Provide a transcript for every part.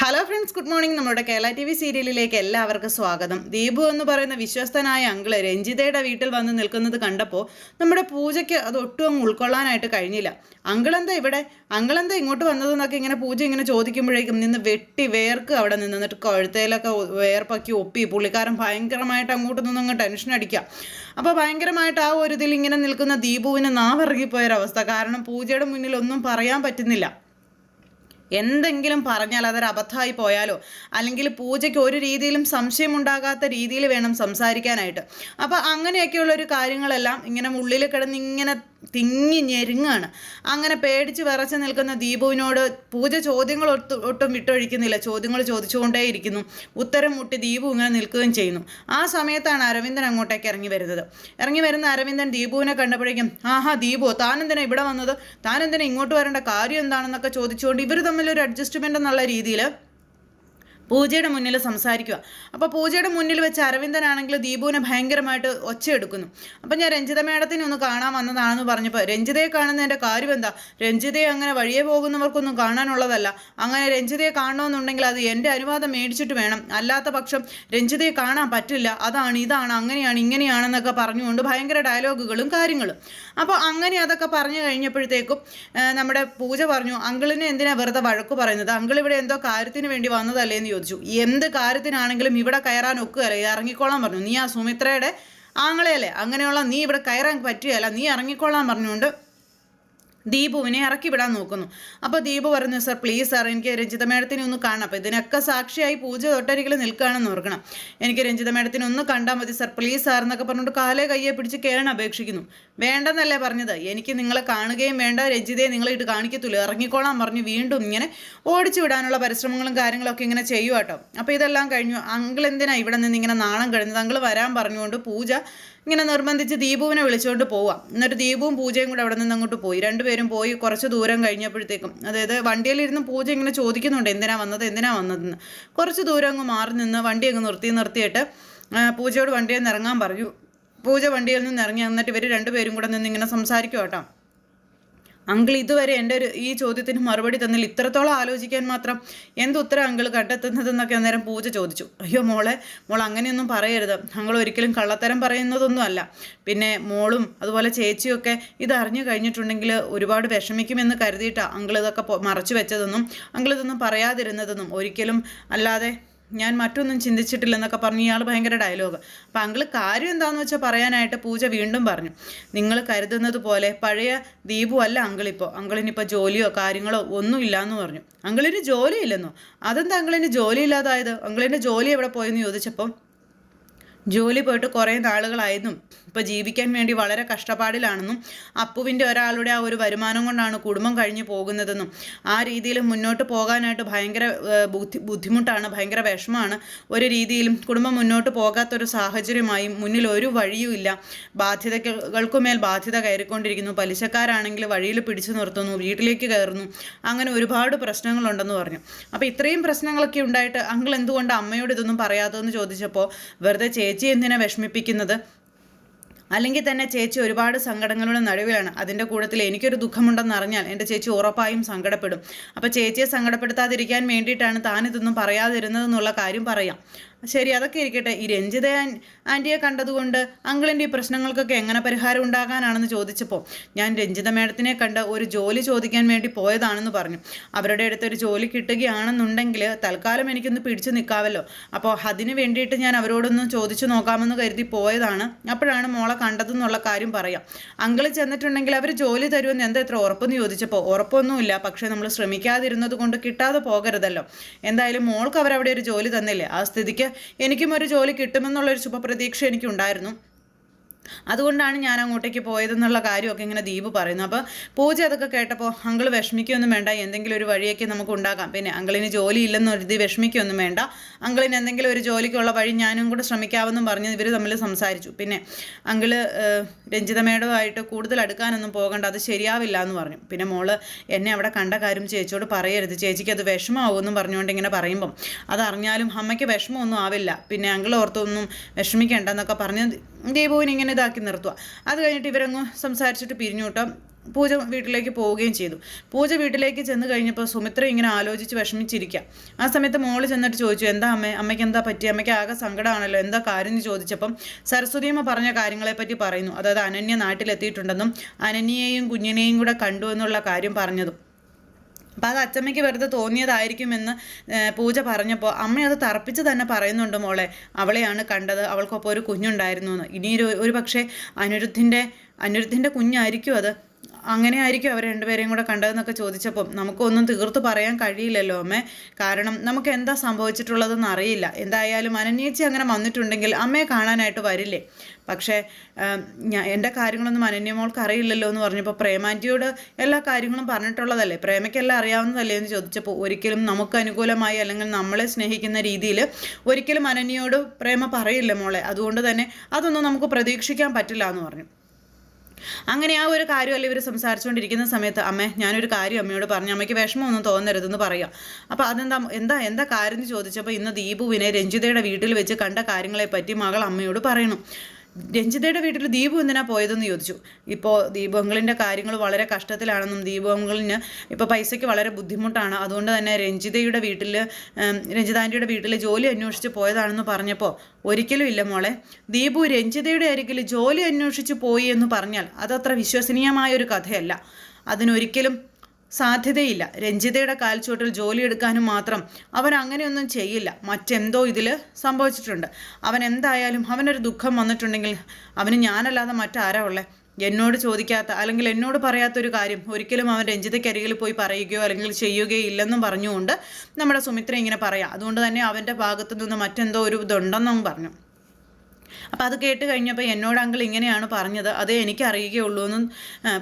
Hello friends good morning നമ്മുടെ Kerala T V സീരിയലിലേക്ക് എല്ലാവർക്കും സ്വാഗതം. ദീപു എന്ന് പറയുന്ന വിശ്വസ്തനായ അങ്കിൾ രഞ്ജിതയുടെ വീട്ടിൽ വന്ന് നിൽക്കുന്നത് കണ്ടപ്പോൾ നമ്മുടെ പൂജയ്ക്ക് അത് ഒട്ടും അങ്ങ് ഉൾക്കൊള്ളാനായിട്ട് കഴിഞ്ഞില്ല. അങ്കിളെന്താ ഇവിടെ? അങ്കിളെന്താ ഇങ്ങോട്ട് വന്നതെന്നൊക്കെ ഇങ്ങനെ പൂജ ഇങ്ങനെ ചോദിക്കുമ്പോഴേക്കും നിന്ന് വെട്ടി വേർക്ക് അവിടെ നിന്ന് എന്നിട്ട് കഴുത്തേലൊക്കെ വേർപ്പാക്കി ഒപ്പി പുള്ളിക്കാരൻ ഭയങ്കരമായിട്ട് അങ്ങോട്ട് നിന്ന് അങ്ങ് ടെൻഷൻ അടിക്കുക. അപ്പോൾ ഭയങ്കരമായിട്ട് ആ ഒരു ഇതിൽ ഇങ്ങനെ നിൽക്കുന്ന ദീപുവിന് നാവിറങ്ങിപ്പോയൊരവസ്ഥ. കാരണം പൂജയുടെ മുന്നിൽ ഒന്നും പറയാൻ പറ്റുന്നില്ല. എന്തെങ്കിലും പറഞ്ഞാൽ അതൊരു അബദ്ധമായി പോയാലോ? അല്ലെങ്കിൽ പൂജയ്ക്ക് ഒരു രീതിയിലും സംശയമുണ്ടാകാത്ത രീതിയിൽ വേണം സംസാരിക്കാനായിട്ട്. അപ്പോൾ അങ്ങനെയൊക്കെയുള്ള ഒരു കാര്യങ്ങളെല്ലാം ഇങ്ങനെ ഉള്ളിൽ കിടന്ന് ഇങ്ങനെ തിങ്ങി ഞെരുങ്ങാണ്. അങ്ങനെ പേടിച്ച് വിറച്ച് നിൽക്കുന്ന ദീപുവിനോട് പൂജ ചോദ്യങ്ങൾ ഒട്ടും വിട്ടൊഴിക്കുന്നില്ല. ചോദ്യങ്ങൾ ചോദിച്ചുകൊണ്ടേയിരിക്കുന്നു ഉത്തരം മുട്ടി ദീപു ഇങ്ങനെ നിൽക്കുകയും ചെയ്യുന്നു. ആ സമയത്താണ് അരവിന്ദൻ അങ്ങോട്ടേക്ക് ഇറങ്ങി വരുന്നത്. ഇറങ്ങി വരുന്ന അരവിന്ദൻ ദീപുവിനെ കണ്ടപ്പോഴേക്കും ആഹാ ദീപു താനെന്തിനാ ഇവിടെ വന്നത്? താനെന്തിനാ ഇങ്ങോട്ട് വരേണ്ട? കാര്യം എന്താണെന്നൊക്കെ ചോദിച്ചുകൊണ്ട് ഇവർ തമ്മിലൊരു അഡ്ജസ്റ്റ്മെന്റ് എന്നുള്ള രീതിയിൽ പൂജയുടെ മുന്നിൽ സംസാരിക്കുക. അപ്പോൾ പൂജയുടെ മുന്നിൽ വെച്ച് അരവിന്ദനാണെങ്കിൽ ദീപുവിനെ ഭയങ്കരമായിട്ട് ഒച്ചയെടുക്കുന്നു. അപ്പം ഞാൻ രഞ്ജിത മേഡത്തിനെ ഒന്ന് കാണാൻ വന്നതാണെന്ന് പറഞ്ഞപ്പോൾ രഞ്ജിതയെ കാണുന്നതിന്റെ കാര്യം എന്താ? രഞ്ജിതയെ അങ്ങനെ വഴിയെ പോകുന്നവർക്കൊന്നും കാണാനുള്ളതല്ല. അങ്ങനെ രഞ്ജിതയെ കാണണമെന്നുണ്ടെങ്കിൽ അത് എന്റെ അനുവാദം മേടിച്ചിട്ട് വേണം. അല്ലാത്ത പക്ഷം രഞ്ജിതയെ കാണാൻ പറ്റില്ല. അതാണ് ഇതാണ് അങ്ങനെയാണ് ഇങ്ങനെയാണെന്നൊക്കെ പറഞ്ഞുകൊണ്ട് ഭയങ്കര ഡയലോഗുകളും കാര്യങ്ങളും. അപ്പോൾ അങ്ങനെ അതൊക്കെ പറഞ്ഞു കഴിഞ്ഞപ്പോഴത്തേക്കും നമ്മുടെ പൂജ പറഞ്ഞു അങ്കിളിനെ എന്തിനാണ് വെറുതെ വഴക്ക് പറയുന്നത്? അങ്കിൾ ഇവിടെ എന്തോ കാര്യത്തിന് വേണ്ടി വന്നതല്ലേ എന്ന് ചോദിച്ചു എന്ത് കാര്യത്തിനാണെങ്കിലും ഇവിടെ കയറാൻ ഒക്കുകയല്ല? ഇറങ്ങിക്കോളാൻ പറഞ്ഞു. നീ ആ സുമിത്രയുടെ ആങ്ങളെയല്ലേ? അങ്ങനെയുള്ള നീ ഇവിടെ കയറാൻ പറ്റുകയല്ല. നീ ഇറങ്ങിക്കോളാൻ പറഞ്ഞുകൊണ്ട് ദീപുവിനെ ഇറക്കി വിടാൻ നോക്കുന്നു. അപ്പോൾ ദീപു പറഞ്ഞു സർ പ്ലീസ് സാർ എനിക്ക് രഞ്ജിത മേഡത്തിനെ ഒന്ന് കാണാം അപ്പോൾ ഇതിനൊക്കെ സാക്ഷിയായി പൂജ തൊട്ടരികിൽ നിൽക്കുകയാണെന്ന് ഓർക്കണം. എനിക്ക് രഞ്ജിത മേഡത്തിനെ ഒന്ന് കണ്ടാൽ മതി സർ പ്ലീസ് സാർ എന്നൊക്കെ പറഞ്ഞുകൊണ്ട് കാലെ കയ്യെ പിടിച്ച് കയറാൻ അപേക്ഷിക്കുന്നു. വേണ്ടെന്നല്ലേ പറഞ്ഞത്? എനിക്ക് നിങ്ങളെ കാണുകയും വേണ്ട രഞ്ജിതയെ നിങ്ങളെ ഇട്ട് കാണിക്കത്തില്ല ഇറങ്ങിക്കോളാൻ പറഞ്ഞു വീണ്ടും ഇങ്ങനെ ഓടിച്ചു വിടാനുള്ള പരിശ്രമങ്ങളും കാര്യങ്ങളൊക്കെ ഇങ്ങനെ ചെയ്യുവാട്ടോ. കേട്ടോ അപ്പോൾ ഇതെല്ലാം കഴിഞ്ഞു. അങ്കിൾ എന്തിനാ ഇവിടെ നിന്ന് ഇങ്ങനെ നാണം കഴിഞ്ഞത് അങ്കിൾ വരാൻ പറഞ്ഞുകൊണ്ട് പൂജ ഇങ്ങനെ നിർബന്ധിച്ച് ദീപുവിനെ വിളിച്ചുകൊണ്ട് പോവാം. എന്നിട്ട് ദീപുവും പൂജയും കൂടെ അവിടെ നിന്ന് അങ്ങോട്ട് പോയി. രണ്ടുപേരും പോയി കുറച്ച് ദൂരം കഴിഞ്ഞപ്പോഴത്തേക്കും അതായത് വണ്ടിയിലിരുന്ന് പൂജ ഇങ്ങനെ ചോദിക്കുന്നുണ്ട് എന്തിനാ വന്നത്? എന്തിനാ വന്നതെന്ന്? കുറച്ച് ദൂരം അങ്ങ് മാറി നിന്ന് വണ്ടി അങ്ങ് നിർത്തി നിർത്തിയിട്ട് പൂജയോട് വണ്ടിയിൽ നിന്ന് ഇറങ്ങാൻ പറഞ്ഞു. പൂജ വണ്ടിയിൽ നിന്ന് ഇറങ്ങി എന്നിട്ട് ഇവർ രണ്ടുപേരും കൂടെ നിന്ന് ഇങ്ങനെ സംസാരിക്കും കേട്ടോ. അങ്കിൾ ഇതുവരെ എന്റെ ഒരു ഈ ചോദ്യത്തിന് മറുപടി തന്നില്ല. ഇത്രത്തോളം ആലോചിക്കാൻ മാത്രം എന്ത് ഉത്തരം അങ്കിൾ കണ്ടെത്തുന്നതെന്നൊക്കെ അന്നേരം പൂജ ചോദിച്ചു. അയ്യോ മോളെ മോൾ അങ്ങനെയൊന്നും പറയരുത്. ഞങ്ങൾ ഒരിക്കലും കള്ളത്തരം പറയുന്നതൊന്നും അല്ല പിന്നെ മോളും അതുപോലെ ചേച്ചിയൊക്കെ ഇത് അറിഞ്ഞു കഴിഞ്ഞിട്ടുണ്ടെങ്കിൽ ഒരുപാട് വിഷമിക്കുമെന്ന് കരുതിയിട്ടാണ് അങ്കിൾ ഇതൊക്കെ മറച്ചു വെച്ചതെന്നും അങ്കിൾ ഇതൊന്നും പറയാതിരുന്നതെന്നും ഒരിക്കലും അല്ലാതെ ഞാൻ മറ്റൊന്നും ചിന്തിച്ചിട്ടില്ലെന്നൊക്കെ പറഞ്ഞു ഇയാൾ ഭയങ്കര ഡയലോഗ് അപ്പം അങ്കിൾ കാര്യം എന്താണെന്ന് വെച്ചാൽ പറയാനായിട്ട് പൂജ വീണ്ടും പറഞ്ഞു. നിങ്ങൾ കരുതുന്നത് പോലെ പഴയ ദീപു അല്ല അങ്കിളിപ്പോൾ അങ്കിളിനിപ്പോൾ ജോലിയോ കാര്യങ്ങളോ ഒന്നും ഇല്ലയെന്ന് പറഞ്ഞു. അങ്കിളിന് ജോലിയില്ലെന്നോ അതെന്താ അങ്കിളിന് ജോലി ഇല്ലാതായത്? അങ്കിളിന്റെ ജോലി എവിടെ പോയെന്ന് ചോദിച്ചപ്പോൾ ജോലി പോയിട്ട് കുറേ നാളുകളായിരുന്നു ഇപ്പോൾ ജീവിക്കാൻ വേണ്ടി വളരെ കഷ്ടപ്പാടിലാണെന്നും അപ്പുവിന്റെ ഒരാളുടെ ആ ഒരു വരുമാനം കൊണ്ടാണ് കുടുംബം കഴിഞ്ഞു പോകുന്നതെന്നും ആ രീതിയിൽ മുന്നോട്ട് പോകാനായിട്ട് ഭയങ്കര ബുദ്ധി ബുദ്ധിമുട്ടാണ് ഭയങ്കര വിഷമമാണ്. ഒരു രീതിയിലും കുടുംബം മുന്നോട്ട് പോകാത്തൊരു സാഹചര്യമായി മുന്നിൽ ഒരു വഴിയുമില്ല ബാധ്യതകൾക്കുമേൽ ബാധ്യത കയറിക്കൊണ്ടിരിക്കുന്നു. പലിശക്കാരാണെങ്കിൽ വഴിയിൽ പിടിച്ചു നിർത്തുന്നു വീട്ടിലേക്ക് കയറുന്നു. അങ്ങനെ ഒരുപാട് പ്രശ്നങ്ങളുണ്ടെന്ന് പറഞ്ഞു. അപ്പോൾ ഇത്രയും പ്രശ്നങ്ങളൊക്കെ ഉണ്ടായിട്ട് അങ്കിൾ എന്തുകൊണ്ട് അമ്മയോട് ഇതൊന്നും പറയാത്തതെന്ന് ചോദിച്ചപ്പോൾ വെറുതെ ചേച്ചി എന്തിനാ വിഷമിപ്പിക്കുന്നത്? അല്ലെങ്കിൽ തന്നെ ചേച്ചി ഒരുപാട് സങ്കടങ്ങളുടെ നടുവിലാണ്. അതിന്റെ കൂട്ടത്തിൽ എനിക്കൊരു ദുഃഖമുണ്ടെന്ന് അറിഞ്ഞാൽ എന്റെ ചേച്ചി ഉറപ്പായും സങ്കടപ്പെടും. അപ്പോൾ ചേച്ചിയെ സങ്കടപ്പെടുത്താതിരിക്കാൻ വേണ്ടിയിട്ടാണ് താനിതൊന്നും പറയാതിരുന്നതെന്നുള്ള കാര്യം പറയാം. ശരി അതൊക്കെ ഇരിക്കട്ടെ. ഈ രഞ്ജിത ആൻ- ആന്റിയെ കണ്ടതുകൊണ്ട് അങ്കിളിന്റെ ഈ പ്രശ്നങ്ങൾക്കൊക്കെ എങ്ങനെ പരിഹാരം ഉണ്ടാകാനാണെന്ന് ചോദിച്ചപ്പോൾ ഞാൻ രഞ്ജിത മേഡത്തിനെ കണ്ട് ഒരു ജോലി ചോദിക്കാൻ വേണ്ടി പോയതാണെന്ന് പറഞ്ഞു. അവരുടെ അടുത്ത് ഒരു ജോലി കിട്ടുകയാണെന്നുണ്ടെങ്കിൽ തൽക്കാലം എനിക്കൊന്ന് പിടിച്ചു നിൽക്കാമല്ലോ അപ്പോൾ അതിന് വേണ്ടിയിട്ട് ഞാൻ അവരോടൊന്ന് ചോദിച്ചു നോക്കാമെന്ന് കരുതി പോയതാണ്. അപ്പോഴാണ് മോളെ കണ്ടതെന്നുള്ള കാര്യം പറയാം. അങ്കിൾ ചെന്നിട്ടുണ്ടെങ്കിൽ അവർ ജോലി തരുമെന്ന് എന്താ എത്ര ഉറപ്പെന്ന് ചോദിച്ചപ്പോൾ ഉറപ്പൊന്നുമില്ല. പക്ഷേ നമ്മൾ ശ്രമിക്കാതിരുന്നത് കൊണ്ട് കിട്ടാതെ പോകരുതല്ലോ. എന്തായാലും മോൾക്ക് അവരവിടെ ഒരു ജോലി തന്നില്ലേ? ആ സ്ഥിതിക്ക് എനിക്കും ഒരു ജോലി കിട്ടുമെന്നുള്ളൊരു ശുഭപ്രതീക്ഷ എനിക്കുണ്ടായിരുന്നു. അതുകൊണ്ടാണ് ഞാൻ അങ്ങോട്ടേക്ക് പോയതെന്നുള്ള കാര്യമൊക്കെ ഇങ്ങനെ ദീപ് പറയുന്നു. അപ്പോൾ പൂജ അതൊക്കെ കേട്ടപ്പോൾ അങ്കിൾ വിഷമിക്കൊന്നും വേണ്ട എന്തെങ്കിലും ഒരു വഴിയൊക്കെ നമുക്ക് ഉണ്ടാക്കാം. പിന്നെ അങ്കിളിന് ജോലി ഇല്ലെന്ന് കരുതി വിഷമിക്കൊന്നും വേണ്ട. അങ്കിളിന് എന്തെങ്കിലും ഒരു ജോലിക്കുള്ള വഴി ഞാനും കൂടെ ശ്രമിക്കാമെന്നും പറഞ്ഞ് ഇവർ തമ്മിൽ സംസാരിച്ചു. പിന്നെ അങ്കിൾ ഏഹ്, രഞ്ജിത മേഡവുമായിട്ട് കൂടുതൽ അടുക്കാനൊന്നും പോകണ്ട അത് ശരിയാവില്ല എന്ന് പറഞ്ഞു. പിന്നെ മോൾ എന്നെ അവിടെ കണ്ട കാര്യം ചേച്ചിയോട് പറയരുത്. ചേച്ചിക്ക് അത് വിഷമമാവുമെന്നും പറഞ്ഞുകൊണ്ട് ഇങ്ങനെ പറയുമ്പം. അതറിഞ്ഞാലും അമ്മയ്ക്ക് വിഷമമൊന്നും ആവില്ല. പിന്നെ അങ്കിൾ ഓർത്തൊന്നും വിഷമിക്കേണ്ടെന്നൊക്കെ പറഞ്ഞ് ദീപുവിനെ ഇങ്ങനെ ഇതാക്കി നിർത്തുക. അത് കഴിഞ്ഞിട്ട് ഇവരങ്ങ് സംസാരിച്ചിട്ട് പിരിഞ്ഞു പൂജ വീട്ടിലേക്ക് പോവുകയും ചെയ്തു. പൂജ വീട്ടിലേക്ക് ചെന്ന് കഴിഞ്ഞപ്പോൾ സുമിത്ര ഇങ്ങനെ ആലോചിച്ച് വിഷമിച്ചിരിക്കുക ആ സമയത്ത് മോൾ ചെന്നിട്ട് ചോദിച്ചു എന്താ അമ്മ? അമ്മയ്ക്ക് എന്താ പറ്റി? അമ്മയ്ക്ക് ആകെ സങ്കടമാണല്ലോ എന്താ കാര്യം എന്ന് ചോദിച്ചപ്പം സരസ്വതിയമ്മ പറഞ്ഞ കാര്യങ്ങളെപ്പറ്റി പറയുന്നു. അതായത് അനന്യ നാട്ടിലെത്തിയിട്ടുണ്ടെന്നും അനന്യയെയും കുഞ്ഞിനെയും കൂടെ കണ്ടു എന്നുള്ള കാര്യം പറഞ്ഞതും. അപ്പം അത് അച്ചമ്മയ്ക്ക് വെറുതെ തോന്നിയതായിരിക്കുമെന്ന് പൂജ പറഞ്ഞപ്പോൾ അമ്മ അത് തറപ്പിച്ച് തന്നെ പറയുന്നുണ്ട് മോളെ. അവളെയാണ് കണ്ടത്. അവൾക്കൊപ്പം ഒരു കുഞ്ഞുണ്ടായിരുന്നു എന്ന്. ഇനി ഒരു പക്ഷേ അനിരുദ്ധിന്റെ അനിരുദ്ധിന്റെ കുഞ്ഞായിരിക്കും അത്. അങ്ങനെ ആയിരിക്കും അവർ രണ്ടുപേരെയും കൂടെ കണ്ടതെന്നൊക്കെ ചോദിച്ചപ്പം നമുക്കൊന്നും തീർത്ത് പറയാൻ കഴിയില്ലല്ലോ അമ്മേ. കാരണം നമുക്ക് എന്താ സംഭവിച്ചിട്ടുള്ളതെന്ന് അറിയില്ല. എന്തായാലും അനന്യേച്ചി അങ്ങനെ വന്നിട്ടുണ്ടെങ്കിൽ അമ്മയെ കാണാനായിട്ട് വരില്ലേ? പക്ഷേ ഞാൻ എന്റെ കാര്യങ്ങളൊന്നും അനന്യമോൾക്ക് അറിയില്ലല്ലോ എന്ന് പറഞ്ഞപ്പോൾ പ്രേമാന്റിയോട് എല്ലാ കാര്യങ്ങളും പറഞ്ഞിട്ടുള്ളതല്ലേ? പ്രേമയ്ക്കെല്ലാം അറിയാവുന്നതല്ലേ എന്ന് ചോദിച്ചപ്പോൾ ഒരിക്കലും നമുക്ക് അനുകൂലമായി അല്ലെങ്കിൽ നമ്മളെ സ്നേഹിക്കുന്ന രീതിയിൽ ഒരിക്കലും അനന്യയോട് പ്രേമ പറയില്ല മോളെ. അതുകൊണ്ട് തന്നെ അതൊന്നും നമുക്ക് പ്രതീക്ഷിക്കാൻ പറ്റില്ല എന്ന് പറഞ്ഞു. അങ്ങനെ ആ ഒരു കാര്യമല്ല ഇവർ സംസാരിച്ചുകൊണ്ടിരിക്കുന്ന സമയത്ത് അമ്മ ഞാനൊരു കാര്യം അമ്മയോട് പറഞ്ഞു. അമ്മയ്ക്ക് വിഷമമൊന്നും തോന്നരുതെന്ന് പറയാം. അപ്പോൾ അതെന്താ എന്താ എന്താ കാര്യം എന്ന് ചോദിച്ചപ്പോൾ ഇന്ന് ദീപുവിനെ രഞ്ജിതയുടെ വീട്ടിൽ വെച്ച് കണ്ട കാര്യങ്ങളെപ്പറ്റി മകൾ അമ്മയോട് പറയണം. രഞ്ജിതയുടെ വീട്ടിൽ ദീപു എന്തിനാ പോയതെന്ന് ചോദിച്ചു. ഇപ്പോൾ ദീപങ്ങളിന്റെ കാര്യങ്ങൾ വളരെ കഷ്ടത്തിലാണെന്നും ദീപങ്ങളിന് ഇപ്പോൾ പൈസയ്ക്ക് വളരെ ബുദ്ധിമുട്ടാണ്. അതുകൊണ്ട് തന്നെ രഞ്ജിതയുടെ വീട്ടിൽ രഞ്ജിതാന്റിയുടെ വീട്ടിൽ ജോലി അന്വേഷിച്ച് പോയതാണെന്ന് പറഞ്ഞപ്പോൾ ഒരിക്കലും ഇല്ല മോളെ. ദീപു രഞ്ജിതയുടെ അരികിൽ ജോലി അന്വേഷിച്ച് പോയി എന്ന് പറഞ്ഞാൽ അതത്ര വിശ്വസനീയമായ ഒരു കഥയല്ല. അതിനൊരിക്കലും സാധ്യതയില്ല. രഞ്ജിതയുടെ കാൽച്ചുവട്ടിൽ ജോലിയെടുക്കാനും മാത്രം അവൻ അങ്ങനെയൊന്നും ചെയ്യില്ല. മറ്റെന്തോ ഇതിൽ സംഭവിച്ചിട്ടുണ്ട്. അവൻ എന്തായാലും അവനൊരു ദുഃഖം വന്നിട്ടുണ്ടെങ്കിൽ അവന് ഞാനല്ലാതെ മറ്റാരാ ഉള്ളേ? എന്നോട് ചോദിക്കാത്ത അല്ലെങ്കിൽ എന്നോട് പറയാത്തൊരു കാര്യം ഒരിക്കലും അവൻ രഞ്ജിതയ്ക്കരികിൽ പോയി പറയുകയോ അല്ലെങ്കിൽ ചെയ്യുകയോ ഇല്ലെന്നും പറഞ്ഞുകൊണ്ട് നമ്മുടെ സുമിത്ര ഇങ്ങനെ പറയാം. അതുകൊണ്ട് തന്നെ അവന്റെ ഭാഗത്തു നിന്ന് മറ്റെന്തോ ഒരു ഇതുണ്ടെന്നും പറഞ്ഞു. അപ്പോൾ അത് കേട്ട് കഴിഞ്ഞപ്പോൾ എന്നോട് അങ്കിൾ ഇങ്ങനെയാണ് പറഞ്ഞത്. അതേ എനിക്ക് അറിയുകയുള്ളൂ എന്നും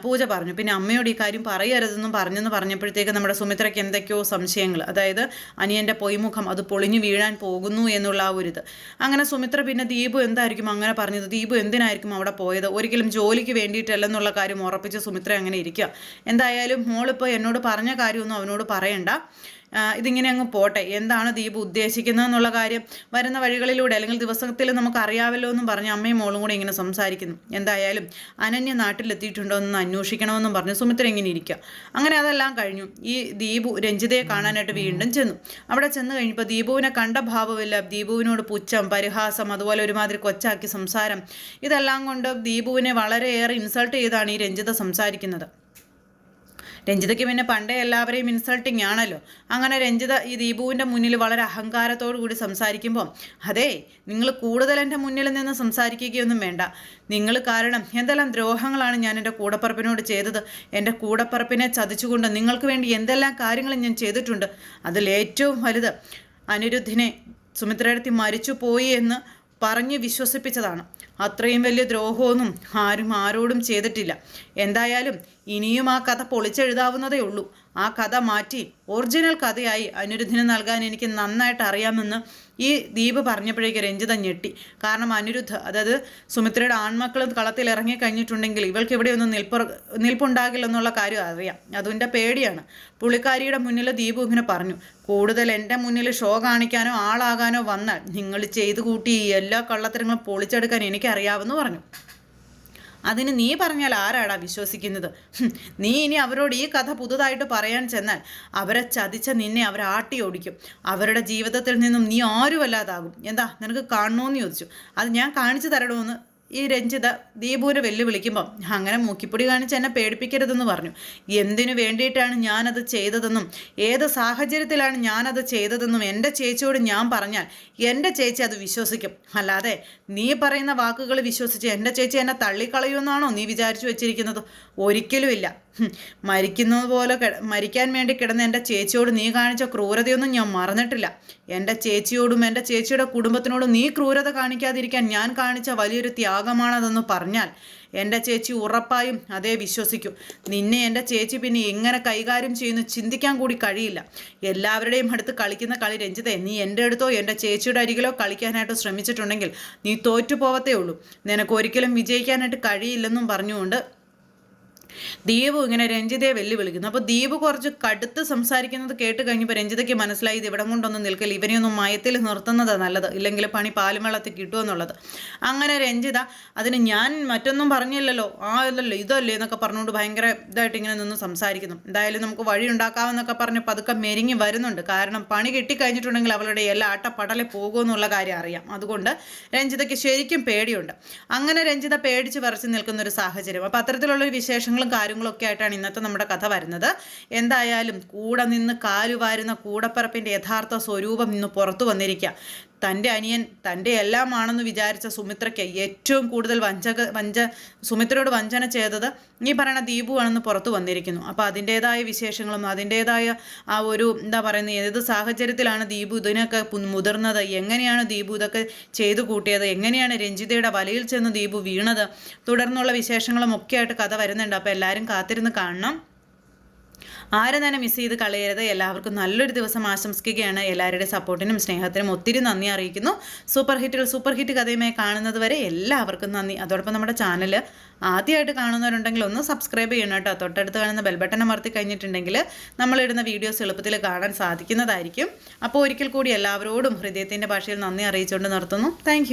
പൂജ പറഞ്ഞു. പിന്നെ അമ്മയോട് ഈ കാര്യം പറയരുതെന്നും പറഞ്ഞെന്ന് പറഞ്ഞപ്പോഴത്തേക്ക് നമ്മുടെ സുമിത്രയ്ക്ക് എന്തൊക്കെയോ സംശയങ്ങൾ. അതായത് അനിയന്റെ പൊയ്മുഖം അത് പൊളിഞ്ഞു വീഴാൻ പോകുന്നു എന്നുള്ള ആ ഒരു ഇത് അങ്ങനെ സുമിത്ര പിന്നെ ദീപു എന്തായിരിക്കും അങ്ങനെ പറഞ്ഞത്? ദീപു എന്തിനായിരിക്കും അവിടെ പോയത്? ഒരിക്കലും ജോലിക്ക് വേണ്ടിയിട്ടല്ലെന്നുള്ള കാര്യം ഉറപ്പിച്ച് സുമിത്ര അങ്ങനെ ഇരിക്കുക. എന്തായാലും മോളിപ്പോൾ എന്നോട് പറഞ്ഞ കാര്യമൊന്നും അവനോട് പറയണ്ട. ഇതിങ്ങനെ അങ്ങ് പോട്ടെ. എന്താണ് ദീപ് ഉദ്ദേശിക്കുന്നത് എന്നുള്ള കാര്യം വരുന്ന വഴികളിലൂടെ അല്ലെങ്കിൽ ദിവസത്തിൽ നമുക്ക് അറിയാമല്ലോ എന്നും പറഞ്ഞ് അമ്മയും മോളും കൂടെ ഇങ്ങനെ സംസാരിക്കുന്നു. എന്തായാലും അനന്യ നാട്ടിലെത്തിയിട്ടുണ്ടോ എന്ന് അന്വേഷിക്കണമെന്നും പറഞ്ഞ്. സുമിത്ര ഇങ്ങനെ ഇരിക്കുക. അങ്ങനെ അതെല്ലാം കഴിഞ്ഞു. ഈ ദീപു രഞ്ജിതയെ കാണാനായിട്ട് വീണ്ടും ചെന്നു. അവിടെ ചെന്ന് കഴിഞ്ഞപ്പോൾ ദീപുവിനെ കണ്ട ഭാവമില്ല. ദീപുവിനോട് പുച്ഛം പരിഹാസം അതുപോലെ ഒരുമാതിരി കൊച്ചാക്കി സംസാരം. ഇതെല്ലാം കൊണ്ട് ദീപുവിനെ വളരെയേറെ ഇൻസൾട്ട് ചെയ്താണ് ഈ രഞ്ജിത സംസാരിക്കുന്നത്. രഞ്ജിതയ്ക്ക് പിന്നെ പണ്ടേ എല്ലാവരെയും ഇൻസൾട്ടിങ് ആണല്ലോ. അങ്ങനെ രഞ്ജിത ഈ ദീപുവിന്റെ മുന്നിൽ വളരെ അഹങ്കാരത്തോടു കൂടി സംസാരിക്കുമ്പോൾ അതേ നിങ്ങൾ കൂടുതൽ എന്റെ മുന്നിൽ നിന്ന് സംസാരിക്കുകയൊന്നും വേണ്ട. നിങ്ങൾ കാരണം എന്തെല്ലാം ദ്രോഹങ്ങളാണ് ഞാൻ എന്റെ കൂടപ്പറപ്പിനോട് ചെയ്തത്. എന്റെ കൂടപ്പറപ്പിനെ ചതിച്ചുകൊണ്ട് നിങ്ങൾക്ക് വേണ്ടി എന്തെല്ലാം കാര്യങ്ങൾ ഞാൻ ചെയ്തിട്ടുണ്ട്. അതിലേറ്റവും വലുത് അനിരുദ്ധിനെ സുമിത്രയിടത്തി മരിച്ചു പോയി എന്ന് പറഞ്ഞ് വിശ്വസിപ്പിച്ചതാണ്. അത്രയും വലിയ ദ്രോഹമൊന്നും ആരും ആരോടും ചെയ്തിട്ടില്ല. എന്തായാലും ഇനിയും ആ കഥ പൊളിച്ചെഴുതാവുന്നതേ ഉള്ളൂ. ആ കഥ മാറ്റി ഒറിജിനൽ കഥയായി അനിരുദ്ധിന് നൽകാൻ എനിക്ക് നന്നായിട്ട് അറിയാമെന്ന് ഈ ദീപ് പറഞ്ഞപ്പോഴേക്ക് രഞ്ജിത ഞെട്ടി. കാരണം അനിരുദ്ധ അതായത് സുമിത്രയുടെ ആൺമക്കൾ കളത്തിൽ ഇറങ്ങി കഴിഞ്ഞിട്ടുണ്ടെങ്കിൽ ഇവൾക്ക് നിൽപ്പ് നിൽപ്പുണ്ടാകില്ല നിൽപ്പുണ്ടാകില്ലെന്നുള്ള കാര്യം അറിയാം. അതിന്റെ പേടിയാണ്. പുള്ളിക്കാരിയുടെ മുന്നിൽ ദീപു ഇങ്ങനെ പറഞ്ഞു കൂടുതൽ എന്റെ മുന്നിൽ ഷോ കാണിക്കാനോ ആളാകാനോ വന്നാൽ നിങ്ങൾ ചെയ്തു കൂട്ടി എല്ലാ കള്ളത്തരങ്ങളും പൊളിച്ചെടുക്കാൻ എനിക്കറിയാമെന്ന് പറഞ്ഞു. അതിന് നീ പറഞ്ഞാൽ ആരാടാ വിശ്വസിക്കുന്നത്? നീ ഇനി അവരോട് ഈ കഥ പുതുതായിട്ട് പറയാൻ ചെന്നാൽ അവരെ ചതിച്ച നിന്നെ അവർ ആട്ടി ഓടിക്കും. അവരുടെ ജീവിതത്തിൽ നിന്നും നീ ആരുമല്ലാതാകും. എന്താ നിനക്ക് കാണണമെന്ന് ചോദിച്ചു. അത് ഞാൻ കാണിച്ചു തരണമെന്ന് ഈ രഞ്ജിത ദീപുവിനെ വെല്ലുവിളിക്കുമ്പം അങ്ങനെ മൂക്കിപ്പൊടി കാണിച്ച് എന്നെ പേടിപ്പിക്കരുതെന്ന് പറഞ്ഞു. എന്തിനു വേണ്ടിയിട്ടാണ് ഞാനത് ചെയ്തതെന്നും ഏത് സാഹചര്യത്തിലാണ് ഞാനത് ചെയ്തതെന്നും എന്റെ ചേച്ചിയോട് ഞാൻ പറഞ്ഞാൽ എന്റെ ചേച്ചി അത് വിശ്വസിക്കും. അല്ലാതെ നീ പറയുന്ന വാക്കുകൾ വിശ്വസിച്ച് എന്റെ ചേച്ചി എന്നെ തള്ളിക്കളയുമെന്നാണോ നീ വിചാരിച്ചു വെച്ചിരിക്കുന്നത്? ഒരിക്കലുമില്ല. മരിക്കുന്നത് പോലെ മരിക്കാൻ വേണ്ടി കിടന്ന എന്റെ ചേച്ചിയോട് നീ കാണിച്ച ക്രൂരതയൊന്നും ഞാൻ മറന്നിട്ടില്ല. എന്റെ ചേച്ചിയോടും എന്റെ ചേച്ചിയുടെ കുടുംബത്തിനോടും നീ ക്രൂരത കാണിക്കാതിരിക്കാൻ ഞാൻ കാണിച്ച വലിയൊരു ത്യാഗമാണതെന്ന് പറഞ്ഞാൽ എന്റെ ചേച്ചി ഉറപ്പായും അതേ വിശ്വസിക്കും. നിന്നെ എന്റെ ചേച്ചി പിന്നെ എങ്ങനെ കൈകാര്യം ചെയ്യുന്നു ചിന്തിക്കാൻ കൂടി കഴിയില്ല. എല്ലാവരുടെയും അടുത്ത് കളിക്കുന്ന കളി രഞ്ജിത നീ എന്റെ അടുത്തോ എന്റെ ചേച്ചിയുടെ അരികിലോ കളിക്കാനായിട്ട് ശ്രമിച്ചിട്ടുണ്ടെങ്കിൽ നീ തോറ്റു പോവത്തേ ഉള്ളൂ. നിനക്ക് ഒരിക്കലും വിജയിക്കാനായിട്ട് കഴിയില്ലെന്നും പറഞ്ഞുകൊണ്ട് ദീപു ഇങ്ങനെ രഞ്ജിതയെ വെല്ലുവിളിക്കുന്നു. അപ്പോൾ ദീപു കുറച്ച് കടുത്ത് സംസാരിക്കുന്നത് കേട്ട് കഴിഞ്ഞപ്പോൾ രഞ്ജിതയ്ക്ക് മനസ്സിലായി ഇത് ഇവിടം കൊണ്ടൊന്നും നിൽക്കില്ല. ഇവനെയൊന്നും മയത്തിൽ നിർത്തുന്നതാണ് നല്ലത്. ഇല്ലെങ്കിൽ പണി പാലും വെള്ളത്തിൽ കിട്ടുമെന്നുള്ളത് അങ്ങനെ രഞ്ജിത അതിന് ഞാൻ മറ്റൊന്നും പറഞ്ഞില്ലല്ലോ. ആ അല്ലല്ലോ ഇതല്ലേ എന്നൊക്കെ പറഞ്ഞുകൊണ്ട് ഭയങ്കര ഇതായിട്ട് ഇങ്ങനെ നിന്ന് സംസാരിക്കുന്നു. എന്തായാലും നമുക്ക് വഴി ഉണ്ടാക്കാമെന്നൊക്കെ പറഞ്ഞ് പതുക്കെ മെരിങ്ങി വരുന്നുണ്ട്. കാരണം പണി കിട്ടിക്കഴിഞ്ഞിട്ടുണ്ടെങ്കിൽ അവളുടെ എല്ലാ ആട്ടപ്പടലെ പോകുമെന്നുള്ള കാര്യം അറിയാം. അതുകൊണ്ട് രഞ്ജിതയ്ക്ക് ശരിക്കും പേടിയുണ്ട്. അങ്ങനെ രഞ്ജിത പേടിച്ച് വരച്ച് നിൽക്കുന്ന ഒരു സാഹചര്യം. അപ്പോൾ അത്തരത്തിലുള്ള ഒരു വിശേഷങ്ങളും കാര്യങ്ങളും ഒക്കെ ആയിട്ടാണ് ഇന്നത്തെ നമ്മുടെ കഥ വരുന്നത്. എന്തായാലും കൂടെ നിന്ന് കാലുവാരുന്ന കൂടപ്പറപ്പിന്റെ യഥാർത്ഥ സ്വരൂപം ഇന്ന് പുറത്തു വന്നിരിക്കുക തന്റെ അനിയൻ തന്റെ എല്ലാമാണെന്ന് വിചാരിച്ച സുമിത്രയ്ക്ക് ഏറ്റവും കൂടുതൽ വഞ്ചക വഞ്ച സുമിത്രയോട് വഞ്ചന ചെയ്തത് ഈ പറയണ ദീപുവാണെന്ന് പുറത്തു വന്നിരിക്കുന്നു. അപ്പോൾ അതിന്റേതായ വിശേഷങ്ങളും അതിന്റേതായ ആ ഒരു എന്താ പറയുന്നത് ഏത് സാഹചര്യത്തിലാണ് ദീപു ഇതിനൊക്കെ മുതിർന്നത്? എങ്ങനെയാണ് ദീപു ഇതൊക്കെ ചെയ്തു കൂട്ടിയത്? എങ്ങനെയാണ് രഞ്ജിതയുടെ വലയിൽ ചെന്ന് ദീപു വീണത്? തുടർന്നുള്ള വിശേഷങ്ങളും ഒക്കെ ആയിട്ട് കഥ വരുന്നുണ്ട്. അപ്പോൾ എല്ലാവരും കാത്തിരുന്ന് കാണണം. ആരും തന്നെ മിസ് ചെയ്ത് കളയരുത്. എല്ലാവർക്കും നല്ലൊരു ദിവസം ആശംസിക്കുകയാണ്. എല്ലാവരുടെ സപ്പോർട്ടിനും സ്നേഹത്തിനും ഒത്തിരി നന്ദി അറിയിക്കുന്നു. സൂപ്പർ ഹിറ്റുകൾ സൂപ്പർ ഹിറ്റ് കഥയുമായി കാണുന്നത് വരെ എല്ലാവർക്കും നന്ദി. അതോടൊപ്പം നമ്മുടെ ചാനൽ ആദ്യമായിട്ട് കാണുന്നവരുണ്ടെങ്കിൽ ഒന്ന് സബ്സ്ക്രൈബ് ചെയ്യണം കേട്ടോ. തൊട്ടടുത്ത് കാണുന്ന ബെൽബട്ടൺ അമർത്തി കഴിഞ്ഞിട്ടുണ്ടെങ്കിൽ നമ്മളിടുന്ന വീഡിയോസ് എളുപ്പത്തിൽ കാണാൻ സാധിക്കുന്നതായിരിക്കും. അപ്പോൾ ഒരിക്കൽ കൂടി എല്ലാവരോടും ഹൃദയത്തിന്റെ ഭാഷയിൽ നന്ദി അറിയിച്ചുകൊണ്ട് നിർത്തുന്നു. താങ്ക്